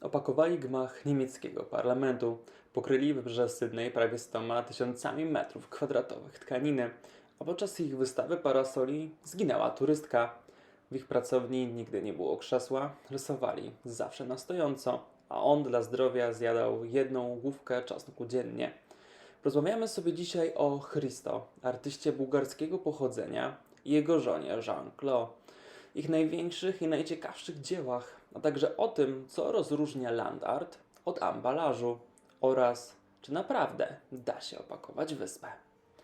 Opakowali gmach niemieckiego parlamentu, pokryli wybrzeże Sydney prawie 100 tysiącami metrów kwadratowych tkaniny, a podczas ich wystawy parasoli zginęła turystka. W ich pracowni nigdy nie było krzesła, rysowali zawsze na stojąco, a on dla zdrowia zjadał jedną główkę czosnku dziennie. Rozmawiamy sobie dzisiaj o Christo, artyście bułgarskiego pochodzenia i jego żonie Jean-Claude, ich największych i najciekawszych dziełach, a także o tym, co rozróżnia land art od ambalażu oraz czy naprawdę da się opakować wyspę.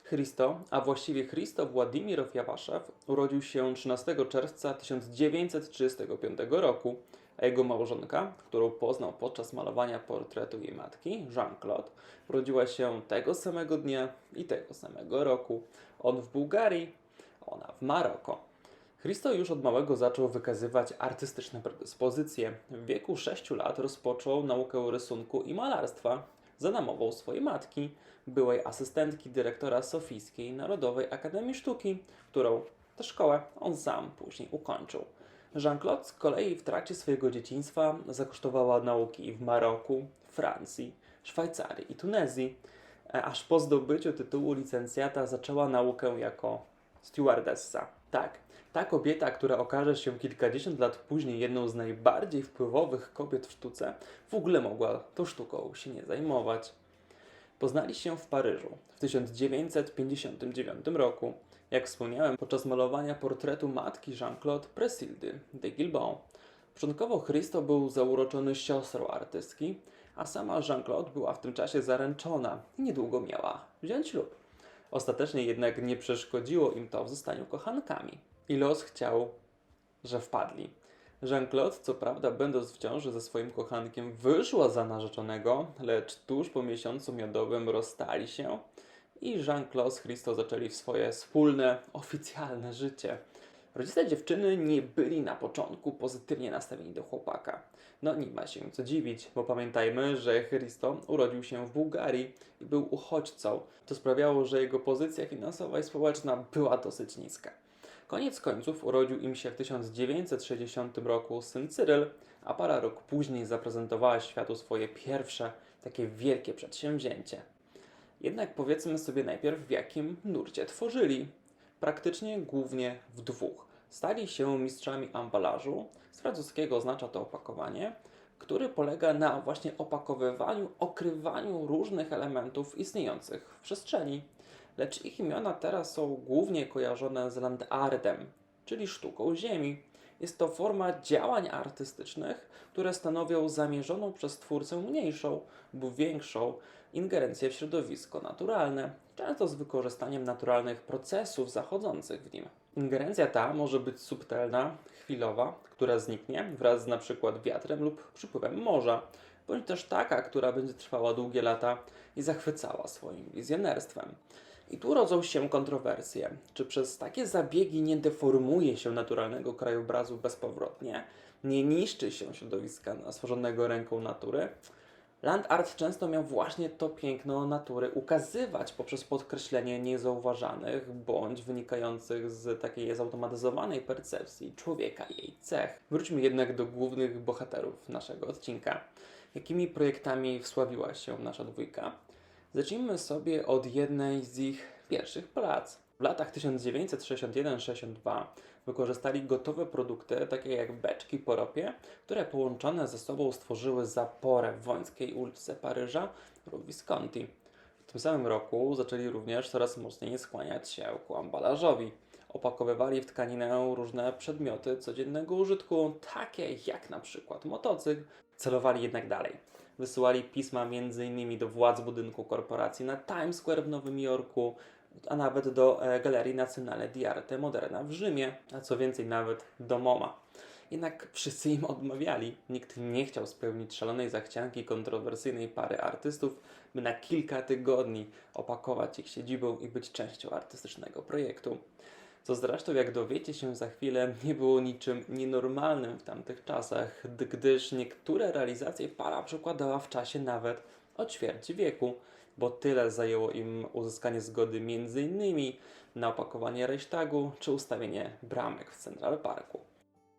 Christo, a właściwie Christo Władimirow Jawaszew, urodził się 13 czerwca 1935 roku, a jego małżonka, którą poznał podczas malowania portretu jej matki, Jean-Claude, urodziła się tego samego dnia i tego samego roku. On w Bułgarii, ona w Maroko. Christo już od małego zaczął wykazywać artystyczne predyspozycje. W wieku 6 lat rozpoczął naukę rysunku i malarstwa za namową swojej matki, byłej asystentki dyrektora Sofijskiej Narodowej Akademii Sztuki, którą tę szkołę on sam później ukończył. Jean-Claude z kolei w trakcie swojego dzieciństwa zakosztowała nauki w Maroku, Francji, Szwajcarii i Tunezji, e, aż po zdobyciu tytułu licencjata zaczęła naukę jako stewardessa. Tak, ta kobieta, która okaże się kilkadziesiąt lat później jedną z najbardziej wpływowych kobiet w sztuce, w ogóle mogła tą sztuką się nie zajmować. Poznali się w Paryżu w 1959 roku, jak wspomniałem, podczas malowania portretu matki Jean-Claude Presildy de Gilbon. Początkowo Christo był zauroczony siostrą artystki, a sama Jean-Claude była w tym czasie zaręczona i niedługo miała wziąć ślub. Ostatecznie jednak nie przeszkodziło im to w zostaniu kochankami. I los chciał, że wpadli. Jean-Claude, co prawda, będąc w ciąży ze swoim kochankiem, wyszła za narzeczonego, lecz tuż po miesiącu miodowym rozstali się i Jean-Claude z Christo zaczęli swoje wspólne, oficjalne życie. Rodzice dziewczyny nie byli na początku pozytywnie nastawieni do chłopaka. No nie ma się co dziwić, bo pamiętajmy, że Christo urodził się w Bułgarii i był uchodźcą. To sprawiało, że jego pozycja finansowa i społeczna była dosyć niska. Koniec końców urodził im się w 1960 roku syn Cyryl, a parę rok później zaprezentowała światu swoje pierwsze takie wielkie przedsięwzięcie. Jednak powiedzmy sobie najpierw, w jakim nurcie tworzyli. Praktycznie głównie w dwóch. Stali się mistrzami ambalażu, z francuskiego oznacza to opakowanie, który polega na właśnie opakowywaniu, okrywaniu różnych elementów istniejących w przestrzeni. Lecz ich imiona teraz są głównie kojarzone z landartem, czyli sztuką ziemi. Jest to forma działań artystycznych, które stanowią zamierzoną przez twórcę mniejszą lub większą ingerencję w środowisko naturalne, często z wykorzystaniem naturalnych procesów zachodzących w nim. Ingerencja ta może być subtelna, chwilowa, która zniknie wraz z przykład wiatrem lub przypływem morza, bądź też taka, która będzie trwała długie lata i zachwycała swoim wizjonerstwem. I tu rodzą się kontrowersje. Czy przez takie zabiegi nie deformuje się naturalnego krajobrazu bezpowrotnie, nie niszczy się środowiska stworzonego ręką natury? Land art często miał właśnie to piękno natury ukazywać poprzez podkreślenie niezauważanych bądź wynikających z takiej zautomatyzowanej percepcji człowieka i jej cech. Wróćmy jednak do głównych bohaterów naszego odcinka. Jakimi projektami wsławiła się nasza dwójka? Zacznijmy sobie od jednej z ich pierwszych prac. W latach 1961-62 wykorzystali gotowe produkty, takie jak beczki po ropie, które połączone ze sobą stworzyły zaporę w Wońskiej ulicy Paryża lub Visconti. W tym samym roku zaczęli również coraz mocniej skłaniać się ku ambalażowi. Opakowywali w tkaninę różne przedmioty codziennego użytku, takie jak na przykład motocykl, celowali jednak dalej. Wysyłali pisma m.in. do władz budynku korporacji na Times Square w Nowym Jorku, a nawet do e, Galerii Nazionale di Arte Moderna w Rzymie, a co więcej nawet do MoMA. Jednak wszyscy im odmawiali. Nikt nie chciał spełnić szalonej zachcianki kontrowersyjnej pary artystów, by na kilka tygodni opakować ich siedzibą i być częścią artystycznego projektu. Co zresztą, jak dowiecie się za chwilę, nie było niczym nienormalnym w tamtych czasach, gdyż niektóre realizacje para przekładała w czasie nawet o ćwierć wieku, bo tyle zajęło im uzyskanie zgody m.in. na opakowanie rejsztagu czy ustawienie bramek w Central Parku.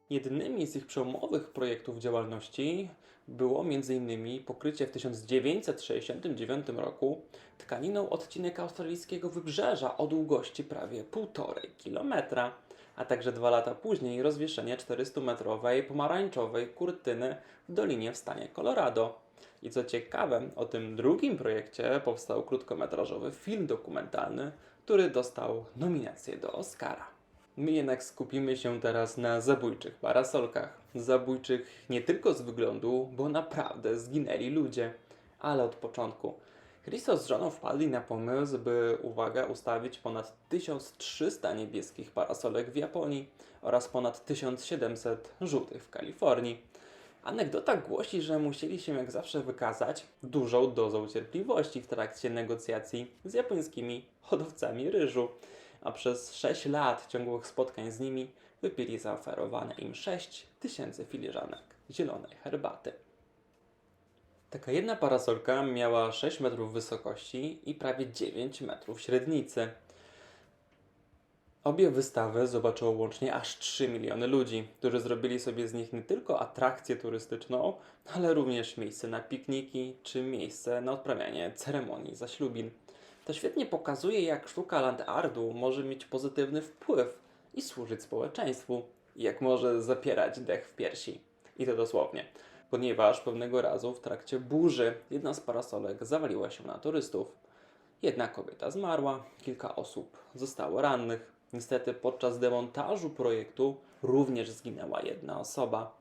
Jednymi z ich przełomowych projektów działalności było m.in. pokrycie w 1969 roku tkaniną odcinek australijskiego wybrzeża o długości prawie 1,5 kilometra, a także dwa lata później rozwieszenie 400-metrowej pomarańczowej kurtyny w dolinie w stanie Colorado. I co ciekawe, o tym drugim projekcie powstał krótkometrażowy film dokumentalny, który dostał nominację do Oscara. My jednak skupimy się teraz na zabójczych parasolkach. Zabójczych nie tylko z wyglądu, bo naprawdę zginęli ludzie, ale od początku. Christos z żoną wpadli na pomysł, by, uwaga, ustawić ponad 1300 niebieskich parasolek w Japonii oraz ponad 1700 żółtych w Kalifornii. Anegdota głosi, że musieli się jak zawsze wykazać dużą dozą cierpliwości w trakcie negocjacji z japońskimi hodowcami ryżu, a przez 6 lat ciągłych spotkań z nimi wypili zaoferowane im 6 tysięcy filiżanek zielonej herbaty. Taka jedna parasolka miała 6 metrów wysokości i prawie 9 metrów średnicy. Obie wystawy zobaczyło łącznie aż 3 miliony ludzi, którzy zrobili sobie z nich nie tylko atrakcję turystyczną, ale również miejsce na pikniki czy miejsce na odprawianie ceremonii zaślubin. To świetnie pokazuje, jak sztuka land artu może mieć pozytywny wpływ i służyć społeczeństwu, jak może zapierać dech w piersi. I to dosłownie, ponieważ pewnego razu w trakcie burzy jedna z parasolek zawaliła się na turystów. Jedna kobieta zmarła, kilka osób zostało rannych. Niestety podczas demontażu projektu również zginęła jedna osoba.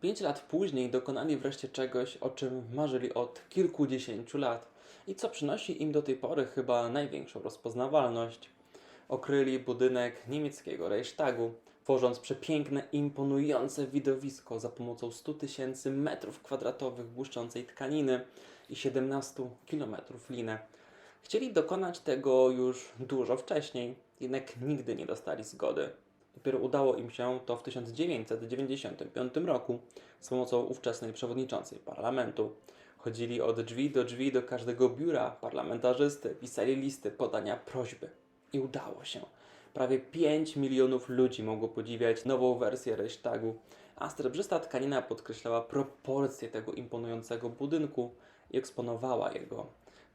Pięć lat później dokonali wreszcie czegoś, o czym marzyli od kilkudziesięciu lat i co przynosi im do tej pory chyba największą rozpoznawalność. Okryli budynek niemieckiego Reichstagu, tworząc przepiękne, imponujące widowisko za pomocą 100 tysięcy metrów kwadratowych błyszczącej tkaniny i 17 kilometrów liny. Chcieli dokonać tego już dużo wcześniej, jednak nigdy nie dostali zgody. Dopiero udało im się to w 1995 roku z pomocą ówczesnej przewodniczącej parlamentu. Chodzili od drzwi do drzwi do każdego biura parlamentarzysty, pisali listy podania prośby. I udało się. Prawie 5 milionów ludzi mogło podziwiać nową wersję Reichstagu, a srebrzysta tkanina podkreślała proporcje tego imponującego budynku i eksponowała jego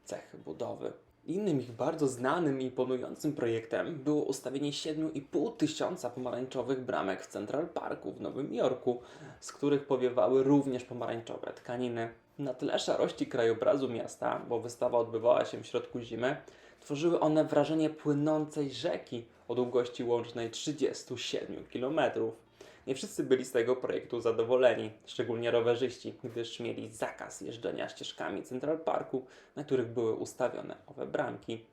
cechy budowy. Innym ich bardzo znanym i imponującym projektem było ustawienie 7,5 tysiąca pomarańczowych bramek w Central Parku w Nowym Jorku, z których powiewały również pomarańczowe tkaniny. Na tle szarości krajobrazu miasta, bo wystawa odbywała się w środku zimy, tworzyły one wrażenie płynącej rzeki o długości łącznej 37 km. Nie wszyscy byli z tego projektu zadowoleni, szczególnie rowerzyści, gdyż mieli zakaz jeżdżenia ścieżkami Central Parku, na których były ustawione owe bramki.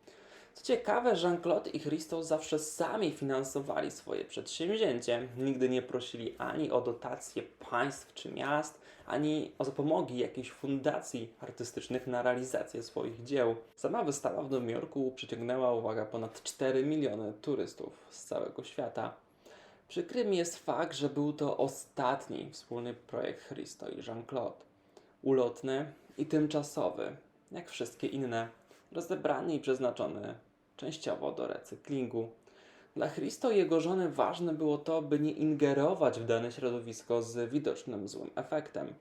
Co ciekawe, Jean-Claude i Christo zawsze sami finansowali swoje przedsięwzięcie. Nigdy nie prosili ani o dotacje państw czy miast, ani o zapomogi jakichś fundacji artystycznych na realizację swoich dzieł. Sama wystawa w Nowym Jorku przyciągnęła uwagę ponad 4 miliony turystów z całego świata. Przykrym jest fakt, że był to ostatni wspólny projekt Christo i Jean-Claude. Ulotny i tymczasowy, jak wszystkie inne, rozebrany i przeznaczony częściowo do recyklingu. Dla Christo i jego żony ważne było to, by nie ingerować w dane środowisko z widocznym złym efektem.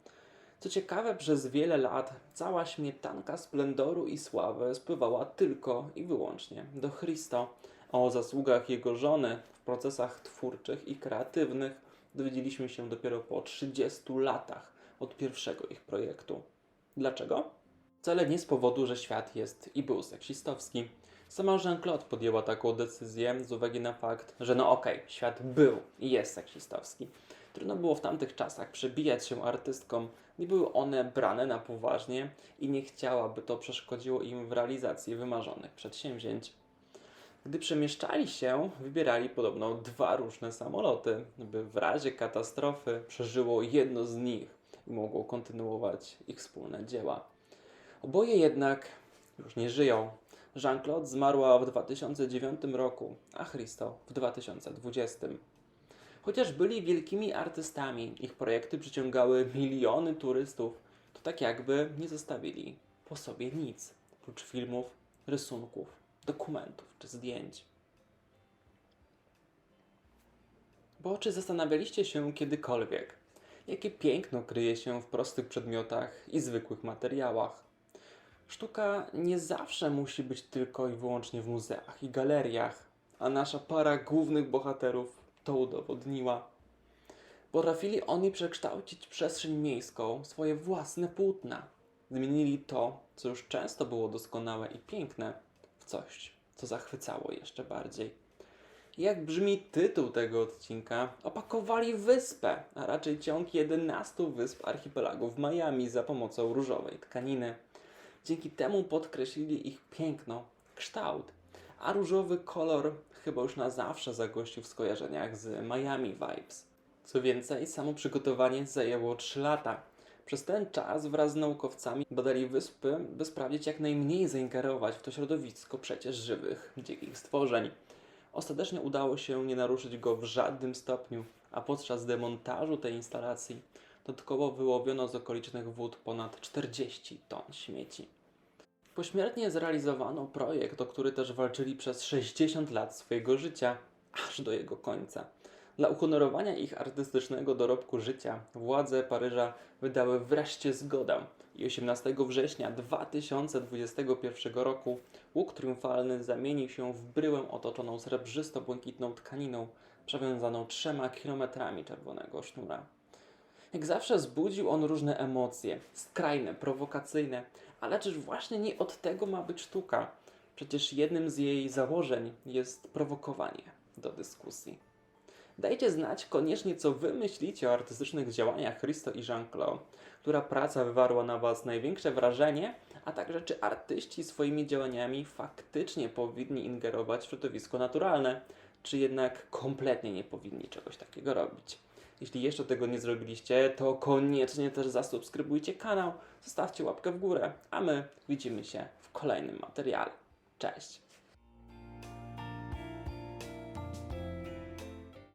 Co ciekawe, przez wiele lat cała śmietanka splendoru i sławy spływała tylko i wyłącznie do Christo. O zasługach jego żony procesach twórczych i kreatywnych dowiedzieliśmy się dopiero po 30 latach od pierwszego ich projektu. Dlaczego? Wcale nie z powodu, że świat jest i był seksistowski. Sama Jean-Claude podjęła taką decyzję z uwagi na fakt, że no okej, świat był i jest seksistowski. Trudno było w tamtych czasach przebijać się artystkom, nie były one brane na poważnie i nie chciała, by to przeszkodziło im w realizacji wymarzonych przedsięwzięć. Gdy przemieszczali się, wybierali podobno dwa różne samoloty, by w razie katastrofy przeżyło jedno z nich i mogło kontynuować ich wspólne dzieła. Oboje jednak już nie żyją. Jean-Claude zmarła w 2009 roku, a Christo w 2020. Chociaż byli wielkimi artystami, ich projekty przyciągały miliony turystów, to tak jakby nie zostawili po sobie nic, oprócz filmów, rysunków, dokumentów czy zdjęć. Bo czy zastanawialiście się kiedykolwiek, jakie piękno kryje się w prostych przedmiotach i zwykłych materiałach? Sztuka nie zawsze musi być tylko i wyłącznie w muzeach i galeriach, a nasza para głównych bohaterów to udowodniła. Potrafili oni przekształcić przestrzeń miejską w swoje własne płótna. Zmienili to, co już często było doskonałe i piękne, coś, co zachwycało jeszcze bardziej. Jak brzmi tytuł tego odcinka? Opakowali wyspę, a raczej ciąg 11 wysp archipelagu w Miami za pomocą różowej tkaniny. Dzięki temu podkreślili ich piękno, kształt, a różowy kolor chyba już na zawsze zagościł w skojarzeniach z Miami Vibes. Co więcej, samo przygotowanie zajęło 3 lata. Przez ten czas wraz z naukowcami badali wyspy, by sprawdzić jak najmniej zaingerować w to środowisko przecież żywych, dzikich stworzeń. Ostatecznie udało się nie naruszyć go w żadnym stopniu, a podczas demontażu tej instalacji dodatkowo wyłowiono z okolicznych wód ponad 40 ton śmieci. Pośmiertnie zrealizowano projekt, o który też walczyli przez 60 lat swojego życia, aż do jego końca. Dla uhonorowania ich artystycznego dorobku życia władze Paryża wydały wreszcie zgodę i 18 września 2021 roku łuk triumfalny zamienił się w bryłę otoczoną srebrzysto-błękitną tkaniną przewiązaną trzema kilometrami czerwonego sznura. Jak zawsze zbudził on różne emocje, skrajne, prowokacyjne, ale czyż właśnie nie od tego ma być sztuka? Przecież jednym z jej założeń jest prowokowanie do dyskusji. Dajcie znać koniecznie, co wy myślicie o artystycznych działaniach Christo i Jean-Claude, która praca wywarła na was największe wrażenie, a także czy artyści swoimi działaniami faktycznie powinni ingerować w środowisko naturalne, czy jednak kompletnie nie powinni czegoś takiego robić. Jeśli jeszcze tego nie zrobiliście, to koniecznie też zasubskrybujcie kanał, zostawcie łapkę w górę, a my widzimy się w kolejnym materiale. Cześć!